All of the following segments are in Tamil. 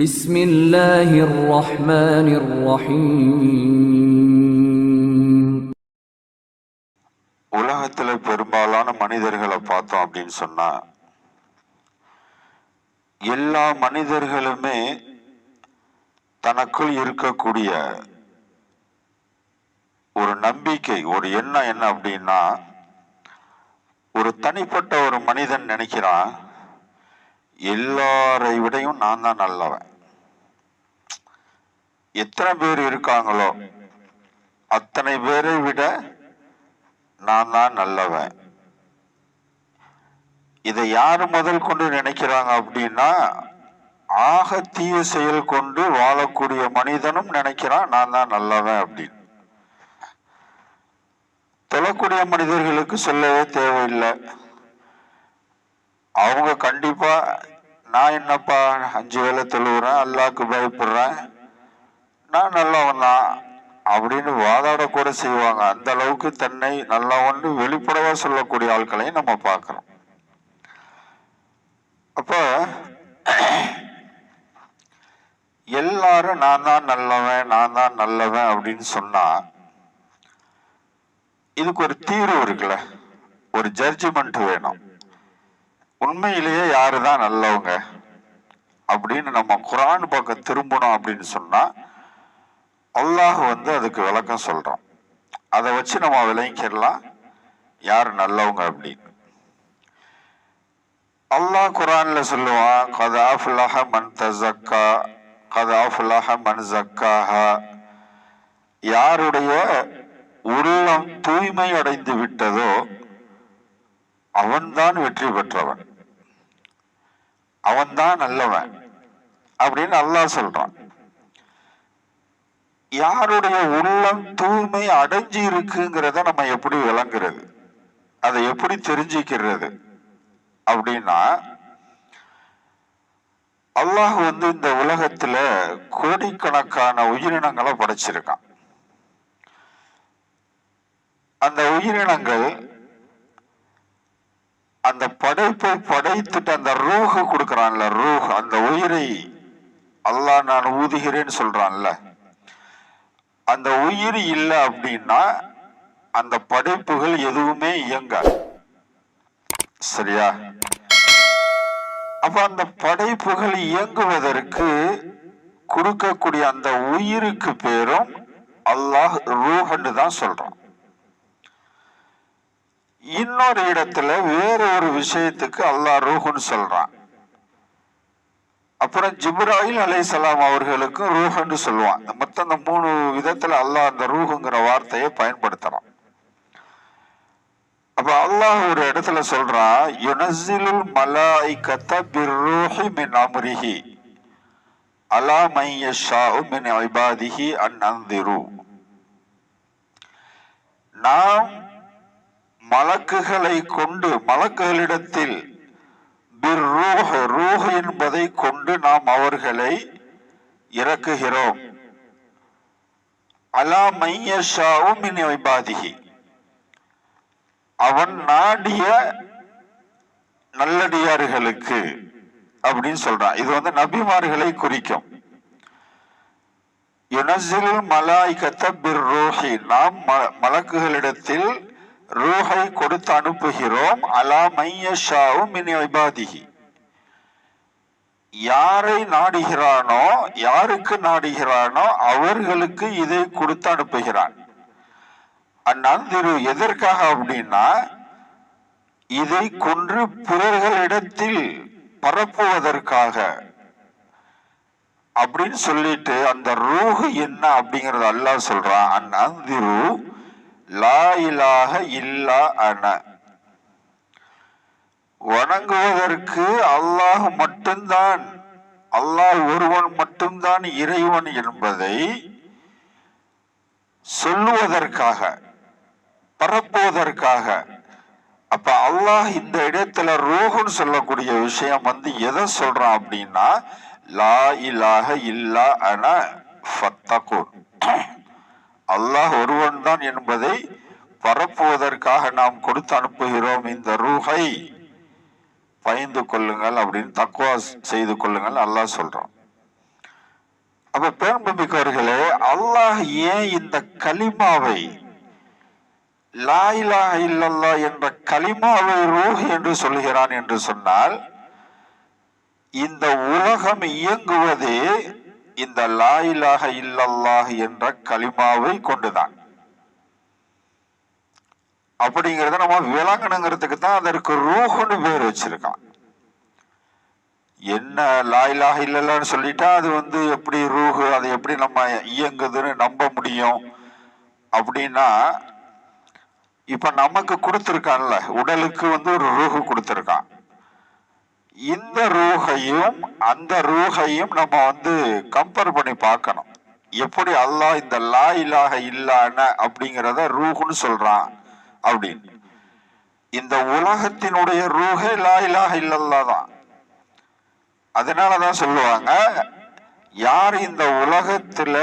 بسم الله الرحمن الرحيم உலகத்துல பெரும்பாலான மனிதர்களை பார்த்தோம் அப்படின்னு சொன்னா எல்லா மனிதர்களுமே தனக்குள் இருக்கக்கூடிய ஒரு நம்பிக்கை ஒரு எண்ணம் என்ன அப்படின்னா ஒரு தனிப்பட்ட ஒரு மனிதன் நினைக்கிறான் எல்லாரை விடையும் நான் தான் நல்லவன் எத்தனை பேர் இருக்காங்களோ அத்தனை பேரை விட நான் தான் நல்லவன். இதை யார் முதல் கொண்டு நினைக்கிறாங்க அப்படின்னா ஆக தீய செயல் கொண்டு வாழக்கூடிய மனிதனும் நினைக்கிறான் நான் தான் நல்லவன் அப்படின்னு. தொழக்கூடிய மனிதர்களுக்கு சொல்லவே தேவையில்லை. அவங்க கண்டிப்பா நான் என்னப்பா அஞ்சு வேலை தொழுகிறேன் அல்லாக்கு பயப்படுறேன் நான் நல்லவன்? தான் அப்படின்னு வாதாட கூட செய்வாங்க. அந்த அளவுக்கு தன்னை நல்லவன் வெளிப்படவா சொல்லக்கூடிய ஆட்களையும் நம்ம பார்க்குறோம். அப்ப எல்லாரும் நான் தான் நல்லவன் நான் தான் நல்லவன் அப்படின்னு சொன்னா இதுக்கு ஒரு தீர்வு இருக்குல்ல. ஒரு ஜட்ஜ்மெண்ட் வேணும். உண்மையிலேயே யாரு தான் நல்லவங்க அப்படின்னு நம்ம குரான் பக்கம் திரும்பணும் அப்படின்னு சொன்னா அல்லாஹ் வந்து அதுக்கு விளக்கம் சொல்கிறான் அதை வச்சு நம்ம விளங்கிக்கலாம் யார் நல்லவங்க அப்படின்னு. அல்லாஹ் குரான்ல சொல்லுவான் கதாஃபுல்லாஹ மன் தசக்கா கதாஃபுல்லாஹ மன் ஜக்காஹா. யாருடைய உள்ளம் தூய்மை அடைந்து விட்டதோ அவன்தான் வெற்றி பெற்றவன். அவன்தான் நல்லவன் அப்படின்னு அல்லாஹ் சொல்றான். யாருடைய உள்ளம் தூய்மை அடைஞ்சு இருக்குங்கிறத நம்ம எப்படி விளங்குறது? அதை எப்படி தெரிஞ்சுக்கிறது? அப்படின்னா அல்லாஹ் வந்து இந்த உலகத்துல கோடிக்கணக்கான உயிரினங்களை படைச்சிருக்கான். அந்த உயிரினங்கள் அந்த படைப்பை படைத்துட்டு அந்த ரூஹ கொடுக்குறான்ல ரூஹ். அந்த உயிரை அல்லாஹ் நான் ஊதுகிறேன்னு சொல்றான்ல. அந்த உயிர் இல்லை அப்படின்னா அந்த படைப்புகள் எதுவுமே இயங்காது. சரியா? அப்ப அந்த படைப்புகள் இயங்குவதற்கு கொடுக்கக்கூடிய அந்த உயிருக்கு பேரும் அல்லாஹ் ரூஹன்னு தான் சொல்றோம் இன்னொரு இடத்துல வேற ஒரு விஷயத்துக்கு அல்லாஹ் ரூஹுன்னு சொல்றான். அப்புறம் ஜிப்ராஹில் அலைசலாம் அவர்களுக்கும் ரூஹன்னு சொல்லுவான். இந்த மொத்தம் இந்த மூணு விதத்துல அல்லாஹ் அந்த ரூஹுங்கிற வார்த்தையை பயன்படுத்துறான். அப்ப அல்லாஹ் ஒரு இடத்துல சொல்றான் யுனசிலுல் மலாய்கத்த பிர்ரூஹி மின் அம்ரிஹி அலா மையஷா மின் ஐபாதிஹி அன் அந்திரு நாம் மலக்குகளை கொண்டு மலக்குகளிடத்தில் ரூஹ் என்பதை கொண்டு நாம் அவர்களை இறக்குகிறோம். அலா மையஷாவும் மின் அவன் நாடிய நல்லடியார்களுக்கு அப்படின்னு சொல்றான். இது வந்து நபிமார்களை குறிக்கும். யுனசில் மலாய்கத்த பிர் நாம் ம- மலக்குகளிடத்தில் ரூஹை கொடுத்து அனுப்புகிறோம். அலா மையஷாவும் மினி இபாதிஹி. யாரை நாடுகிறானோ யாருக்கு நாடுகிறானோ அவர்களுக்கு இதை கொடுத்து அனுப்புகிறான். அந்நந்திரு எதற்காக அப்படின்னா இதை கொன்று பிறர்களிடத்தில் பரப்புவதற்காக. அப்படின்னு சொல்லிட்டு அந்த ரூஹு என்ன அப்படிங்கறது அல்லாஹ் சொல்றான். அந்நந்திரு லா இலாக இல்லா அன. வணங்குவதற்கு அல்லாஹ் மட்டும்தான் அல்லாஹ் ஒருவன் மட்டும்தான் இறைவன் என்பதை சொல்லுவதற்காக பரப்புவதற்காக. அப்ப அல்லாஹ் இந்த இடத்துல ரூஹுன்னு சொல்லக்கூடிய விஷயம் வந்து எதை சொல்றான் அப்படின்னா லா இலாக இல்லா அன ஃபத்தகுன். அல்லாஹ் ஒருவன் தான் என்பதை பரப்புவதற்காக நாம் கொடுத்து அனுப்புகிறோம் இந்த ரூஹை. பயந்து கொள்ளுங்கள் அப்படின்னு தக்குவா செய்து கொள்ளுங்கள் அல்லாஹ் சொல்றான். அப்ப பேரம்பிக்கவர்களே அல்லாஹ் ஏன் இந்த கலிமாவை லா இல்லல்லா என்ற கலிமாவை ரூஹ் என்று சொல்கிறான் என்று சொன்னால் இந்த உலகம் இயங்குவதே இந்த லாயிலாக இலாஹ இல்லல்லாஹ் என்ற களிமாவை கொண்டுதான். அப்படிங்கிறத நம்ம விளங்கணுங்கிறதுக்கு தான் அதற்கு ரூஹுன்னு பேர் வச்சிருக்கான். என்ன லாயிலாக இல்லைன்னு சொல்லிட்டா அது வந்து எப்படி ரூஹு அது எப்படி நம்ம இயங்குதுன்னு நம்ப முடியும். அப்படின்னா இப்ப நமக்கு கொடுத்துருக்கான்ல உடலுக்கு வந்து ஒரு ரூஹு கொடுத்துருக்கான். இந்த ரூகையும் அந்த ரூகையும் நம்ம வந்து கம்பேர் பண்ணி பார்க்கணும். எப்படி அல்லாஹ் இந்த லா இலாஹ இல்லான அப்படிங்கிறத ரூஹுன்னு சொல்றான் அப்படின்னு. இந்த உலகத்தினுடைய ரூஹே லா இலாஹ இல்லல்லா தான். அதனாலதான் சொல்லுவாங்க யார் இந்த உலகத்துல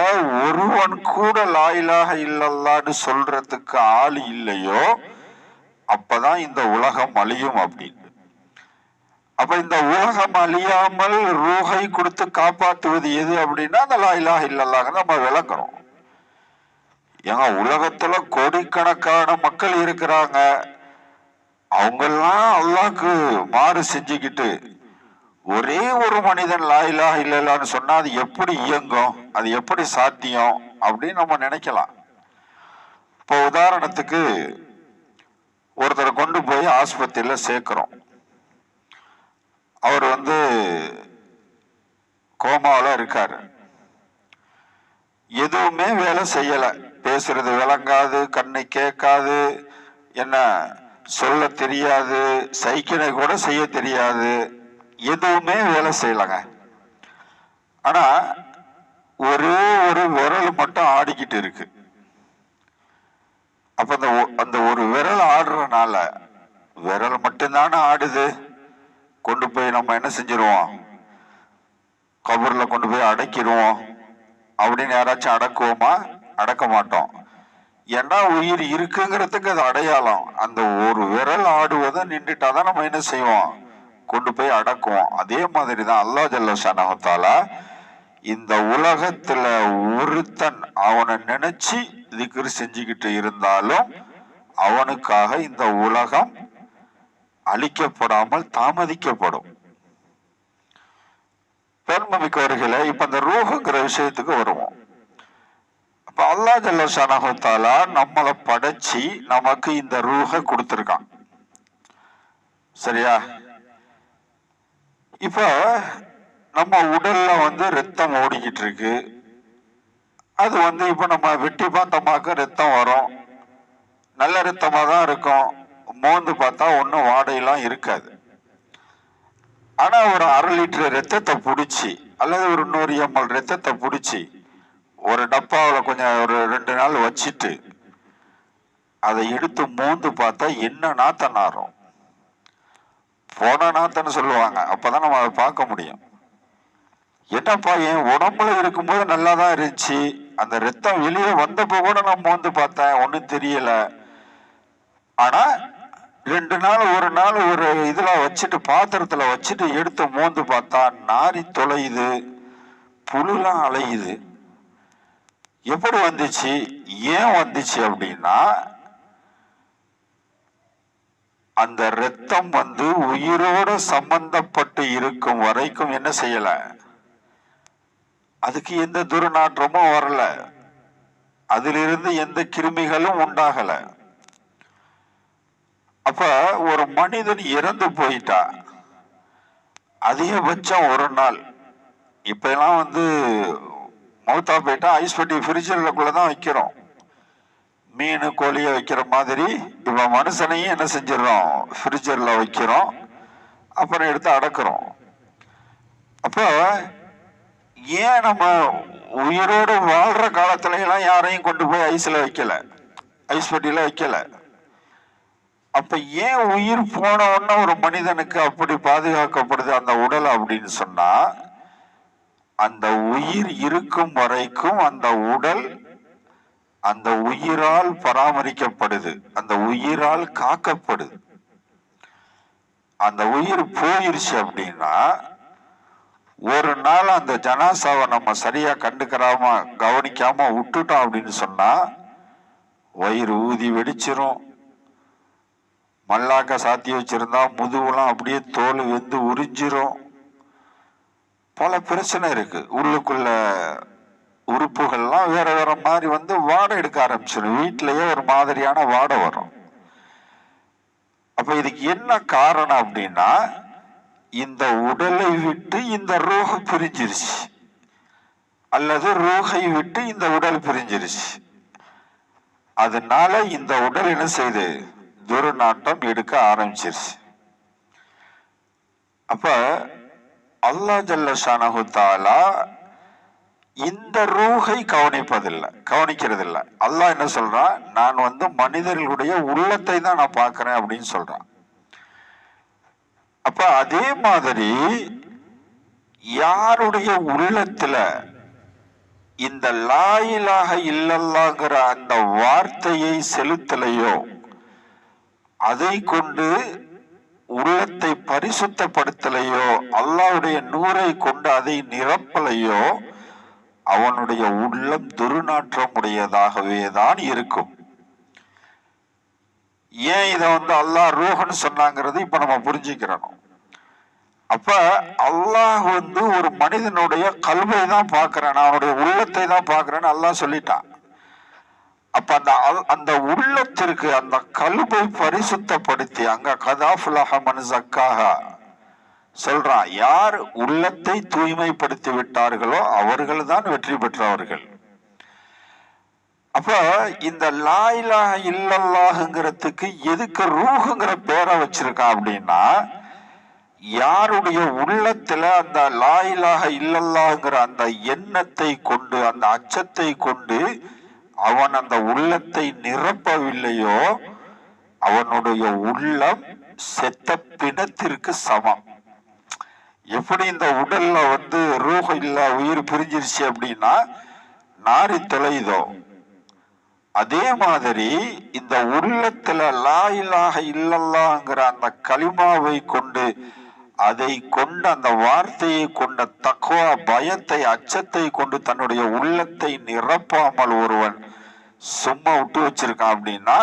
ஒருவன் கூட லாயிலாக இல்லல்லான்னு சொல்றதுக்கு ஆள் இல்லையோ அப்பதான் இந்த உலகம் அழியும் அப்படின்னு. அப்ப இந்த உலகம் அழியாமல் ரூஹை கொடுத்து காப்பாற்றுவது எது அப்படின்னா அந்த லாயிலாக இல்லல்லாக நம்ம விளக்குறோம் ஏங்க உலகத்துல கோடிக்கணக்கான மக்கள் இருக்கிறாங்க. அவங்கெல்லாம் அல்லாக்கு மாறு செஞ்சுக்கிட்டு ஒரே ஒரு மனிதன் லாயிலா இல்லலான்னு சொன்னா அது எப்படி இயங்கும் அது எப்படி சாத்தியம் அப்படின்னு நம்ம நினைக்கலாம். இப்போ உதாரணத்துக்கு ஒருத்தரை கொண்டு போய் ஆஸ்பத்திரியில் சேர்க்குறோம். அவர் வந்து கோமாவில் இருக்கார். எதுவுமே வேலை செய்யலை. பேசுறது விளங்காது கண்ணை கேட்காது என்ன சொல்ல தெரியாது சைக்கிளை கூட செய்ய தெரியாது. எதுவுமே வேலை செய்யலைங்க. ஆனால் ஒரே ஒரு விரல் மட்டும் ஆடிக்கிட்டு இருக்கு. அப்போ அந்த அந்த ஒரு விரல் ஆடுறனால விரல் மட்டும்தானே ஆடுது. கொண்டு போய் நம்ம என்ன செஞ்சிருவோம்? கபூர்ல கொண்டு போய் அடக்கிடுவோம் அப்படின்னு யாராச்சும் அடக்குவோமா? அடக்க மாட்டோம். ஏன்னா உயிர் இருக்குங்கிறதுக்கு அது அடையாளம். அந்த ஒரு விரல் ஆடுவதை நின்றுட்டாதான் நம்ம என்ன செய்வோம்? கொண்டு போய் அடக்குவோம். அதே மாதிரி தான் அல்லா ஜல்லஷானஹத்தால இந்த உலகத்துல ஒருத்தன் அவனை நினைச்சு திக்ரு செஞ்சுக்கிட்டு இருந்தாலும் அவனுக்காக இந்த உலகம் அழிக்கப்படாமல் தாமதிக்கப்படும். பெருமமிக்கவர்களே இப்ப இந்த ரூஹுங்கிற விஷயத்துக்கு வருவோம். அப்ப அல்லா ஜல்லஷானஹத்தாலா நம்மளை படைச்சு நமக்கு இந்த ரூஹை கொடுத்துருக்கான். சரியா? இப்ப நம்ம உடல்ல வந்து ரத்தம் ஓடிக்கிட்டு இருக்கு அது வந்து இப்ப நம்ம வெட்டி பார்த்தமாக்க ரத்தம் வரும். நல்ல ரத்தமா தான் இருக்கும். மோந்து பார்த்தா ஒன்றும் வாடையெல்லாம் இருக்காது. ஆனால் ஒரு அரை லிட்டர் ரத்தத்தை பிடிச்சி அல்லது ஒரு நூறு எம்எல் ரத்தத்தை பிடிச்சி ஒரு டப்பாவில் கொஞ்சம் ஒரு ரெண்டு நாள் வச்சுட்டு அதை எடுத்து மோந்து பார்த்தா என்ன நாத்தன் ஆறும் போன நாத்தன்னு சொல்லுவாங்க. அப்போதான் நம்ம அதை பார்க்க முடியும். என்னப்பா என் உடம்புல இருக்கும்போது நல்லா தான் இருந்துச்சு. அந்த ரத்தம் வெளியே வந்தப்போ கூட நான் மோந்து பார்த்தேன். ஒன்றும் தெரியலை. ஆனால் ரெண்டு நாள் ஒரு நாள் ஒரு இதில் வச்சுட்டு பாத்திரத்தில் வச்சுட்டு எடுத்து மோந்து பார்த்தா நாரி தொலையுது புழுலாம் அலையுது. எப்படி வந்துச்சு? ஏன் வந்துச்சு அப்படின்னா அந்த ரத்தம் வந்து உயிரோட சம்பந்தப்பட்டு இருக்கும் வரைக்கும் என்ன செய்யல? அதுக்கு எந்த துர்நாற்றமும் வரல. அதிலிருந்து எந்த கிருமிகளும் உண்டாகலை. அப்ப ஒரு மனிதன் இறந்து போயிட்டா அதிகபட்சம் ஒரு நாள். இப்ப எல்லாம் வந்து மௌத்தா போயிட்டா ஐஸ் பெட்டி ஃப்ரிட்ஜில் தான் வைக்கிறோம். மீன் கோழியை வைக்கிற மாதிரி இப்ப மனுஷனையும் என்ன செஞ்சிடறோம்? ஃப்ரிட்ஜர்ல வைக்கிறோம். அப்புறம் எடுத்து அடக்கிறோம். அப்போ ஏன் நம்ம உயிரோடு வாழ்ற காலத்துல எல்லாம் யாரையும் கொண்டு போய் ஐஸ்ல வைக்கல? ஐஸ் பெட்டியில வைக்கலை. அப்ப ஏன் உயிர் போன உடனே ஒரு மனிதனுக்கு அப்படி பாதுகாக்கப்படுது அந்த உடல் அப்படின்னு சொன்னா அந்த உயிர் இருக்கும் வரைக்கும் அந்த உடல் அந்த உயிரால் பராமரிக்கப்படுது அந்த உயிரால் காக்கப்படுது. அந்த உயிர் போயிருச்சு அப்படின்னா ஒரு நாள் அந்த ஜனாசாவை நம்ம சரியா கண்டுக்கிறாம கவனிக்காம விட்டுட்டோம் அப்படின்னு சொன்னா வயிறு ஊதி வெடிச்சிரும். மல்லாக்க சாத்தி வச்சிருந்தா முதுகுலாம் அப்படியே தோல் வெந்து உறிஞ்சிரும் பல பிரச்சனை இருக்குது உள்ளுக்குள்ள உறுப்புகள்லாம் வேற வேற மாதிரி வந்து வாடை எடுக்க ஆரம்பிச்சிடும் வீட்டிலையே ஒரு மாதிரியான வாடை வரும். அப்போ இதுக்கு என்ன காரணம் அப்படின்னா இந்த உடலை விட்டு இந்த ரூஹ பிரிஞ்சிருச்சு. அல்லது ரூஹை விட்டு இந்த உடல் பிரிஞ்சிருச்சு. அதனால இந்த உடல் என்ன செய்யுது துர்நாட்டம் எடுக்க ஆரம்பிச்சிருச்சு. அப்ப அல்லாஹ் ஜல்ல ஷானஹு இந்த ரூஹை கவனிப்பதில்லை கவனிக்கிறதில்லை. அல்லாஹ் என்ன சொல்றான்? நான் வந்து மனிதர்களுடைய உள்ளத்தை தான் நான் பார்க்குறேன் அப்படின்னு சொல்றான். அப்ப அதே மாதிரி யாருடைய உள்ளத்துல இந்த லாயிலாக இல்லல்லாங்கிற அந்த வார்த்தையை செலுத்தலையோ அதை கொண்டு உள்ளத்தை பரிசுத்தப்படுத்தலையோ அல்லாவுடைய நூரை கொண்டு அதை நிரப்பலையோ அவனுடைய உள்ளம் துர்நாற்றம் உடையதாகவே தான் இருக்கும். ஏன் இதை வந்து அல்லாஹ் ரூஹன்னு சொன்னாங்கிறது இப்ப நம்ம புரிஞ்சுக்கிறணும். அப்ப அல்லாஹ் வந்து ஒரு மனிதனுடைய கல்வை தான் பார்க்கிறான் அவனுடைய உள்ளத்தை தான் பார்க்கிறேன்னு அல்லாஹ் சொல்லிட்டான். அப்ப அந்த அல்- அந்த உள்ளத்திற்கு அந்த கல்வை பரிசுத்தப்படுத்தி அங்க கதாஃபுலஹ மன் சொல்றான் யார் உள்ளத்தை தூய்மைப்படுத்தி விட்டார்களோ அவர்கள் தான் வெற்றி பெற்றவர்கள். அப்ப இந்த லாயிலாக இல்லல்லாஹுங்கிறதுக்கு எதுக்கு ரூஹுங்கிற பேரை வச்சிருக்கான் அப்படின்னா யாருடைய உள்ளத்துல அந்த லாயிலாக இல்லல்லாங்கிற அந்த எண்ணத்தை கொண்டு அந்த அச்சத்தை கொண்டு அவன் அந்த உள்ளத்தை நிரப்பவில்லையோ அவனுடைய உள்ளம் செத்த பிணத்திற்கு சமம். எப்படி இந்த உடல்ல வந்து ரூஹ இல்ல உயிர் பிரிஞ்சிருச்சு அப்படின்னா நாரி தொலைதோ. அதே மாதிரி இந்த உள்ளத்துல லா இலாஹ இல்லல்லாங்கிற அந்த களிமாவை கொண்டு அதை கொண்டு அந்த வார்த்தையை கொண்ட தக்குவா பயத்தை அச்சத்தை கொண்டு தன்னுடைய உள்ளத்தை நிரப்பாமல் ஒருவன் சும்மா விட்டு வச்சிருக்கான் அப்படின்னா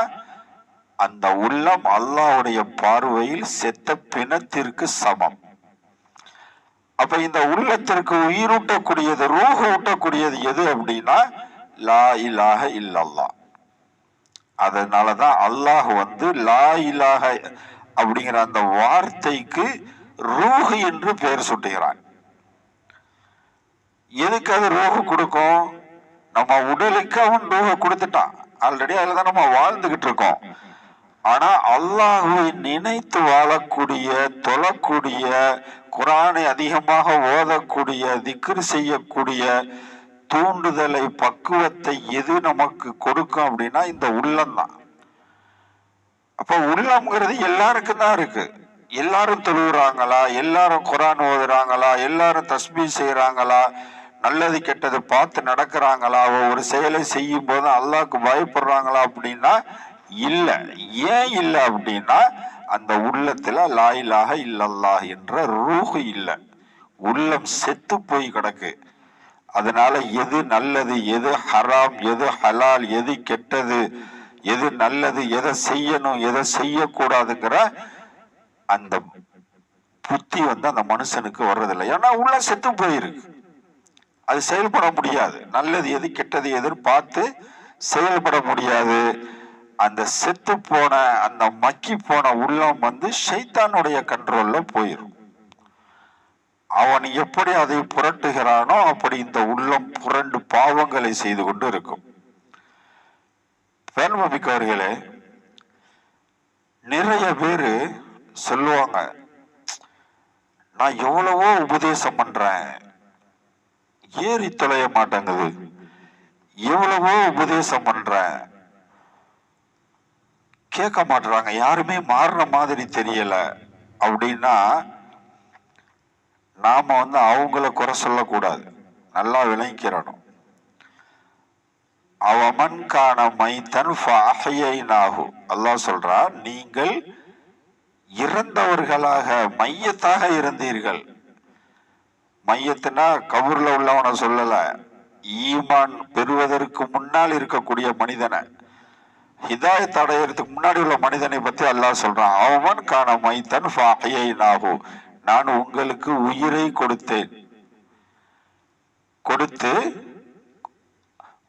அந்த உள்ளம் அல்லாஹ்வுடைய பார்வையில் செத்த பிணத்திற்கு சமம். அப்ப இந்த உள்ளத்திற்கு உயிரூட்டக்கூடியது ரூஹ ஊட்டக்கூடியது எது அப்படின்னா லா இலாஹ இல்லல்லா அதனாலதான் அல்லாஹ் வந்து லா இலாக அப்படிங்கிற அந்த வார்த்தைக்கு ரூஹ் என்று பெயர் சுட்டுகிறான். எதுக்கு அது ரூஹு கொடுக்கும்? நம்ம உடலுக்கு அவன் ரூஹ கொடுத்துட்டான். ஆல்ரெடி அதில் தான் நம்ம வாழ்ந்துகிட்டு இருக்கோம். ஆனா அல்லாஹுவை நினைத்து வாழக்கூடிய தொழக்கூடிய குரானை அதிகமாக ஓதக்கூடிய திக்ரு செய்யக்கூடிய தூண்டுதலை பக்குவத்தை எது நமக்கு கொடுக்கும் அப்படின்னா இந்த உள்ளம் தான் அப்ப உள்ளம்ங்கிறது எல்லாருக்கும் தான் இருக்கு. எல்லாரும் தொழுகிறாங்களா எல்லாரும் குரான் ஓதுறாங்களா? எல்லாரும் தஸ்மி செய்கிறாங்களா நல்லது கெட்டது பார்த்து நடக்கிறாங்களா? ஒரு செயலை செய்யும் போது அல்லாவுக்கு பயப்படுறாங்களா அப்படின்னா இல்லை. ஏன் இல்லை அப்படின்னா அந்த உள்ளத்தில் லாயிலாக இல்லல்லா என்ற ரூஹு இல்லை. உள்ளம் செத்து போய் கிடக்கு. அதனால எது நல்லது எது ஹராம் எது ஹலால் எது கெட்டது எது நல்லது எதை செய்யணும் எதை செய்யக்கூடாதுங்கிற அந்த புத்தி வந்து அந்த மனுஷனுக்கு வர்றதில்லை. ஏன்னா உள்ள செத்து போயிருக்கு. அது செயல்பட முடியாது. நல்லது எது கெட்டது எதுன்னு பார்த்து செயல்பட முடியாது. அந்த செத்து போன அந்த மக்கி போன உள்ளம் வந்து ஷைத்தானுடைய கண்ட்ரோல்ல போயிடும் அவன் எப்படி அதை புரட்டுகிறானோ அப்படி இந்த உள்ளம் புரண்டு பாவங்களை செய்து கொண்டு இருக்கும். பேர்மமிக்கவர்களே நிறைய பேரு சொல்லுவாங்க. நான் எவ்வளவோ உபதேசம் பண்றேன். ஏறி தொலைய மாட்டேங்குது. எவ்வளவோ உபதேசம் பண்றேன். கேட்க மாட்டுறாங்க யாருமே மாறுற மாதிரி தெரியல. அப்படின்னா நாம வந்து அவங்கள குறை சொல்லக்கூடாது. நல்லா விளங்கிக்கிறணும். அவமன் காண மைத்தன் நாகு அல்லாஹ் சொல்றான் நீங்கள் இறந்தவர்களாக மையத்தாக இருந்தீர்கள். மையத்துனா கபூர்ல உள்ளவனை சொல்லல. ஈமான் பெறுவதற்கு முன்னால் இருக்கக்கூடிய மனிதனை. ஹிதாயத் அடையறதுக்கு முன்னாடி உள்ள மனிதனை பத்தி அல்லாஹ் சொல்றான். அவன் காண மைத்தன் நாகு நான் உங்களுக்கு உயிரை கொடுத்தேன். கொடுத்து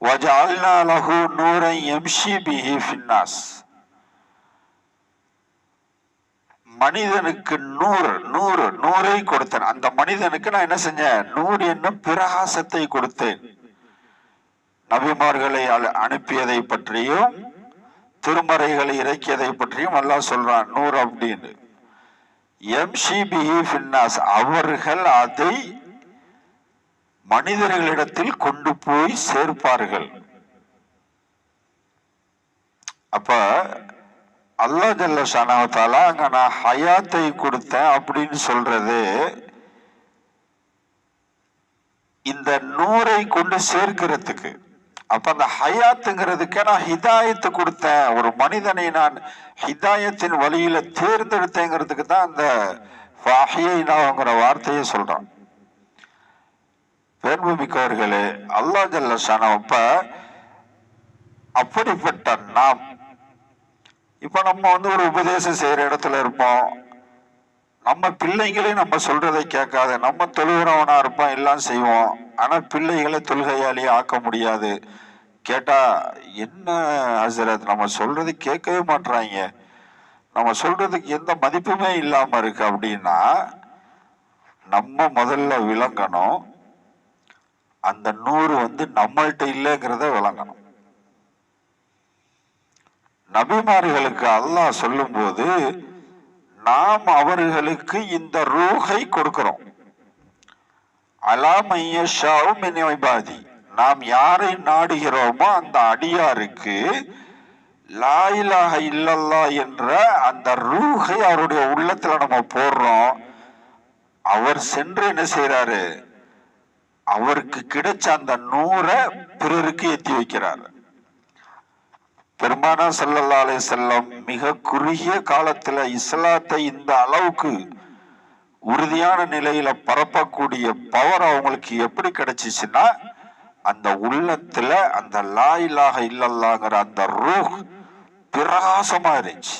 வஜால்னா லஹு நூரை எம்ஷி பிஹி ஃபின்னாஸ். மனிதனுக்கு நூறு நூறு நூறை கொடுத்தேன். அந்த மனிதனுக்கு நான் என்ன செஞ்சேன்? நூறு என்னும் பிரகாசத்தை கொடுத்தேன். நபிமார்களை அனுப்பியதை பற்றியும் திருமறைகளை இறக்கியதை பற்றியும் எல்லாம் சொல்றான் நூறு அப்படின்னு. எம்ஷிபிஹி ஃபின்னாஸ் அவர்கள் அதை மனிதர்களிடத்தில் கொண்டு போய் சேர்ப்பார்கள். அப்ப அல்லாஹ் ஜல்ல ஷானாவத்தாலா அங்க நான் ஹயாத்தை கொடுத்தேன் அப்படின்னு சொல்றது இந்த நூறை கொண்டு சேர்க்கிறதுக்கு அப்ப அந்த ஹயாத்துங்கிறதுக்கே நான் ஹிதாயத்து கொடுத்தேன். ஒரு மனிதனை நான் ஹிதாயத்தின் வழியில தேர்ந்தெடுத்தேங்கிறதுக்கு தான் அந்த ஃபாஹியைனாங்கிற வார்த்தையை சொல்றான் பேர்புமிக்கவர்களே அல்லாஹ் ஜல்ல அப்ப அப்படிப்பட்ட நாம் இப்போ நம்ம வந்து ஒரு உபதேசம் செய்கிற இடத்துல இருப்போம். நம்ம பிள்ளைகளே நம்ம சொல்றதை கேட்காது. நம்ம தொழுகிறவனா இருப்போம் எல்லாம் செய்வோம். ஆனா பிள்ளைகளை தொழுகையாலேயே ஆக்க முடியாது. கேட்டா என்ன ஹசரத்? நம்ம சொல்றது கேட்கவே மாட்றாங்க நம்ம சொல்றதுக்கு எந்த மதிப்புமே இல்லாம இருக்கு. அப்படின்னா நம்ம முதல்ல விளங்கணும். அந்த நூறு வந்து நம்மள்கிட்ட இல்லைங்கிறத விளங்கணும். நபிமார்களுக்கு அல்லாஹ் சொல்லும்போது நாம் அவர்களுக்கு இந்த ரூஹை கொடுக்கிறோம். அலாமையஷாவும் இபாதி. நாம் யாரை நாடுகிறோமோ அந்த அடியாருக்கு லாயிலாக இல்லல்லா என்ற அந்த ரூஹை அவருடைய உள்ளத்துல நம்ம போடுறோம். அவர் சென்று என்ன செய்யறாரு அவருக்கு கிடைச்ச அந்த நூறை பிறருக்கு எத்தி வைக்கிறார். பெருமானா ஸல்லல்லாஹு அலைஹி செல்லம் மிக குறுகிய காலத்துல இஸ்லாத்தை இந்த அளவுக்கு உறுதியான நிலையில பரப்பக்கூடிய பவர் அவங்களுக்கு எப்படி கிடைச்சிச்சுன்னா அந்த உள்ளத்துல அந்த லா இல்லல்லாங்கிற அந்த ரூஹ் பிரகாசமா இருந்துச்சு.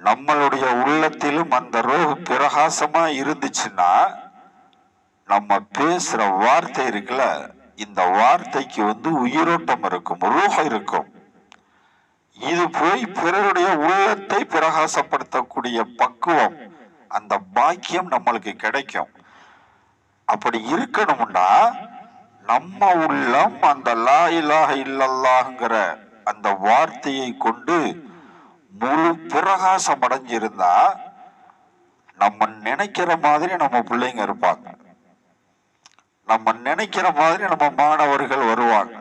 நம்மளுடைய உள்ளத்திலும் அந்த ரூஹ் பிரகாசமா இருந்துச்சுன்னா நம்ம பேசுற வார்த்தை இருக்குல்ல இந்த வார்த்தைக்கு வந்து உயிரோட்டம் இருக்கும் ரூஹ இருக்கும். இது போய் பிறருடைய உள்ளத்தை பிரகாசப்படுத்தக்கூடிய பக்குவம் அந்த பாக்கியம் நம்மளுக்கு கிடைக்கும். அப்படி இருக்கணும்னா நம்ம உள்ளம் அந்த லா இலாக இல்லல்லாங்கிற அந்த வார்த்தையை கொண்டு முழு பிரகாசம் அடைஞ்சிருந்தா நம்ம நினைக்கிற மாதிரி நம்ம பிள்ளைங்க இருப்பாங்க. நம்ம நினைக்கிற மாதிரி நம்ம மாணவர்கள் வருவாங்க.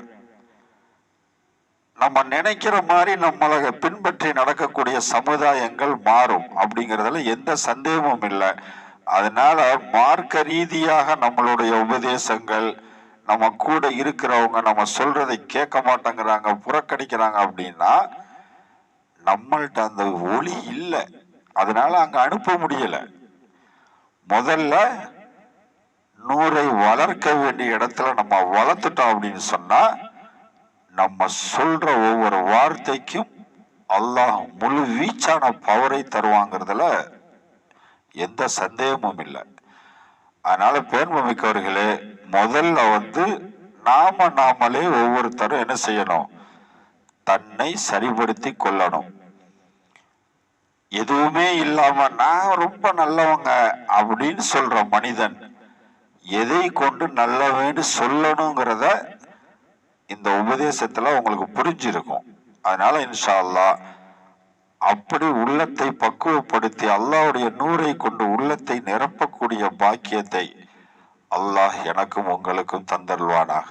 நம்ம நினைக்கிற மாதிரி நம்மளை பின்பற்றி நடக்கக்கூடிய சமுதாயங்கள் மாறும் அப்படிங்கிறதுல எந்த சந்தேகமும் இல்லை. அதனால மார்க்க ரீதியாக நம்மளுடைய உபதேசங்கள் நம்ம கூட இருக்கிறவங்க நம்ம சொல்றதை கேட்க மாட்டேங்கிறாங்க புறக்கணிக்கிறாங்க அப்படின்னா நம்மள்ட்ட அந்த ஒளி இல்லை. அதனால அங்க அனுப்ப முடியல. முதல்ல நூறை வளர்க்க வேண்டிய இடத்துல நம்ம வளர்த்துட்டோம் அப்படின்னு சொன்னா நம்ம சொல்ற ஒவ்வொரு வார்த்தைக்கும் அல்லாஹ் முழு வீச்சான பவரை தருவாங்கிறதுல எந்த சந்தேகமும் இல்லை. அதனால பேர்மமிக்கவர்களே முதல்ல வந்து நாம நாமளே ஒவ்வொருத்தரும் என்ன செய்யணும்? தன்னை சரிப்படுத்தி கொள்ளணும். எதுவுமே இல்லாம நான் ரொம்ப நல்லவங்க அப்படின்னு சொல்ற மனிதன் எதை கொண்டு நல்லவன்னு சொல்லணுங்கிறத இந்த உபதேசத்தில் உங்களுக்கு புரிஞ்சிருக்கும். அதனால இன்ஷா அல்லாஹ் அப்படி உள்ளத்தை பக்குவப்படுத்தி அல்லாவுடைய நூரை கொண்டு உள்ளத்தை நிரப்பக்கூடிய பாக்கியத்தை அல்லாஹ் எனக்கும் உங்களுக்கும் தந்தருள்வானாக.